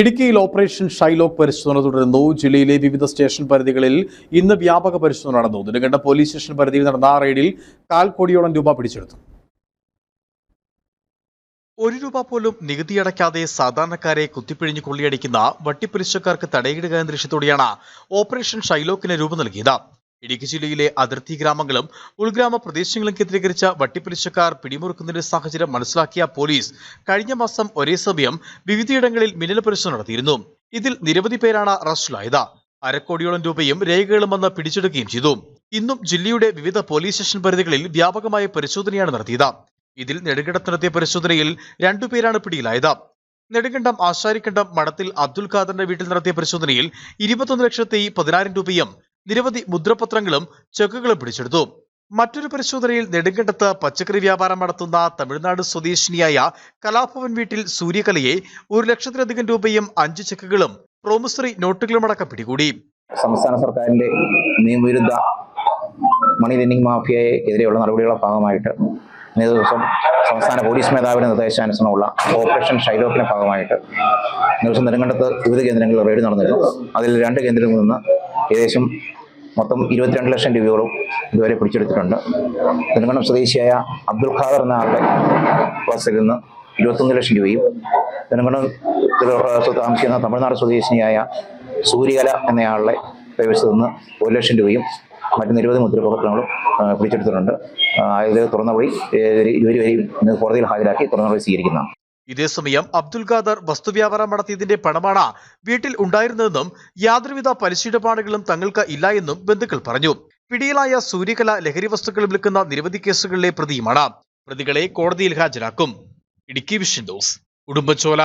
ഇടുക്കിയിൽ operation Shylock പരിശോധന തുടരുന്നു. ജില്ലയിലെ വിവിധ സ്റ്റേഷൻ പരിധികളിൽ ഇന്ന് വ്യാപക പരിശോധന നടന്നു. നെടുങ്കണ്ടം പോലീസ് സ്റ്റേഷൻ പരിധിയിൽ നടന്ന റെയ്ഡിൽ കാൽ കോടിയോളം രൂപ പിടിച്ചെടുത്തു. ഒരു രൂപ പോലും നികുതി അടയ്ക്കാതെ സാധാരണക്കാരെ കുത്തിപ്പിഴിഞ്ഞ് കൊള്ളിയടിക്കുന്ന വട്ടിപ്പലിശക്കാർക്ക് തടയിടുക എന്ന ലക്ഷ്യത്തോടെയാണ് ഓപ്പറേഷൻ ഷൈലോക്കിന് രൂപം നൽകിയത്. ഇടുക്കി ജില്ലയിലെ അതിർത്തി ഗ്രാമങ്ങളും ഉൾഗ്രാമ പ്രദേശങ്ങളും കേന്ദ്രീകരിച്ച വട്ടിപ്പലിശക്കാർ പിടിമുറുക്കുന്നതിന്റെ സാഹചര്യം മനസ്സിലാക്കിയ പോലീസ് കഴിഞ്ഞ മാസം ഒരേ സമയം വിവിധയിടങ്ങളിൽ മിന്നൽ പരിശോധന നടത്തിയിരുന്നു. ഇതിൽ നിരവധി പേരാണ് അറസ്റ്റിലായത്. അരക്കോടിയോളം രൂപയും രേഖകളും വന്ന് പിടിച്ചെടുക്കുകയും ചെയ്തു. ഇന്നും ജില്ലയുടെ വിവിധ പോലീസ് സ്റ്റേഷൻ പരിധികളിൽ വ്യാപകമായ പരിശോധനയാണ് നടത്തിയത്. ഇതിൽ നെടുങ്കണ്ടത്ത് നടത്തിയ പരിശോധനയിൽ രണ്ടുപേരാണ് പിടിയിലായത്. നെടുങ്കണ്ടം ആശാരിക്കണ്ടം മഠത്തിൽ അബ്ദുൽ ഖാദറിന്റെ വീട്ടിൽ നടത്തിയ പരിശോധനയിൽ ഇരുപത്തൊന്ന് ലക്ഷത്തി പതിനായിരം രൂപയും നിരവധി മുദ്രപത്രങ്ങളും ചെക്കുകളും പിടിച്ചെടുത്തു. മറ്റൊരു പരിശോധനയിൽ നെടുങ്കണ്ടത്ത് പച്ചക്കറി വ്യാപാരം നടത്തുന്ന തമിഴ്നാട് സ്വദേശിനിയായ കലാഭവൻ വീട്ടിൽ സൂര്യകലയെ ഒരു ലക്ഷത്തിലധികം രൂപയും അഞ്ച് ചെക്കുകളും പ്രോമിസറി നോട്ടുകളുമടക്കം പിടികൂടി. സംസ്ഥാന സർക്കാരിന്റെ നിയമവിരുദ്ധ മണി ലെൻഡിംഗ് മാഫിയയെ എതിരെയുള്ള നടപടികളുടെ ഭാഗമായിട്ട് ഇന്നേ ദിവസം സംസ്ഥാന പോലീസ് മേധാവിയുടെ നിർദ്ദേശാനുസരണമുള്ള ഓപ്പറേഷൻ ഷൈലോക്കിന്റെ ഭാഗമായിട്ട് ഇന്നേ ദിവസം നെടുങ്കണ്ടത്ത് വിവിധ കേന്ദ്രങ്ങളിൽ റെയ്ഡ് നടന്നിരുന്നു. അതിൽ രണ്ട് കേന്ദ്രങ്ങളിൽ നിന്ന് ഏകദേശം മൊത്തം ഇരുപത്തിരണ്ട് ലക്ഷം രൂപയോളം ഇതുവരെ പിടിച്ചെടുത്തിട്ടുണ്ട്. നെടുങ്കണ്ടം സ്വദേശിയായ അബ്ദുൽ ഖാദർ എന്ന ആളുടെ വസതിയിൽ നിന്ന് ഇരുപത്തൊന്ന് ലക്ഷം രൂപയും നെടുങ്കണ്ടം താമസിക്കുന്ന തമിഴ്നാട് സ്വദേശിനിയായ സൂര്യകല എന്നയാളുടെ കൈവശത്ത് നിന്ന് ഒരു ലക്ഷം രൂപയും മറ്റ് നിരവധി മുദ്രപത്രങ്ങളും പിടിച്ചെടുത്തിട്ടുണ്ട്. അതായത് തുറന്ന വഴി ഇരുവരെയും കോടതിയിൽ ഹാജരാക്കി തുറന്ന വഴി സ്വീകരിക്കുന്നതാണ്. ഇതേസമയം അബ്ദുൽ ഖാദർ വസ്തുവ്യാപാരം നടത്തിയതിന്റെ പണമാണ് വീട്ടിൽ ഉണ്ടായിരുന്നതെന്നും യാതൊരുവിധ പലിശയിടപാടുകളും തങ്ങൾക്ക് ഇല്ല എന്നും ബന്ധുക്കൾ പറഞ്ഞു. പിടിയിലായ സൂര്യകല ലഹരി വസ്തുക്കൾ വിൽക്കുന്ന നിരവധി കേസുകളിലെ പ്രതിയുമാണ്. പ്രതികളെ കോടതിയിൽ ഹാജരാക്കും. Idukki vision dose ഉടുമ്പച്ചോല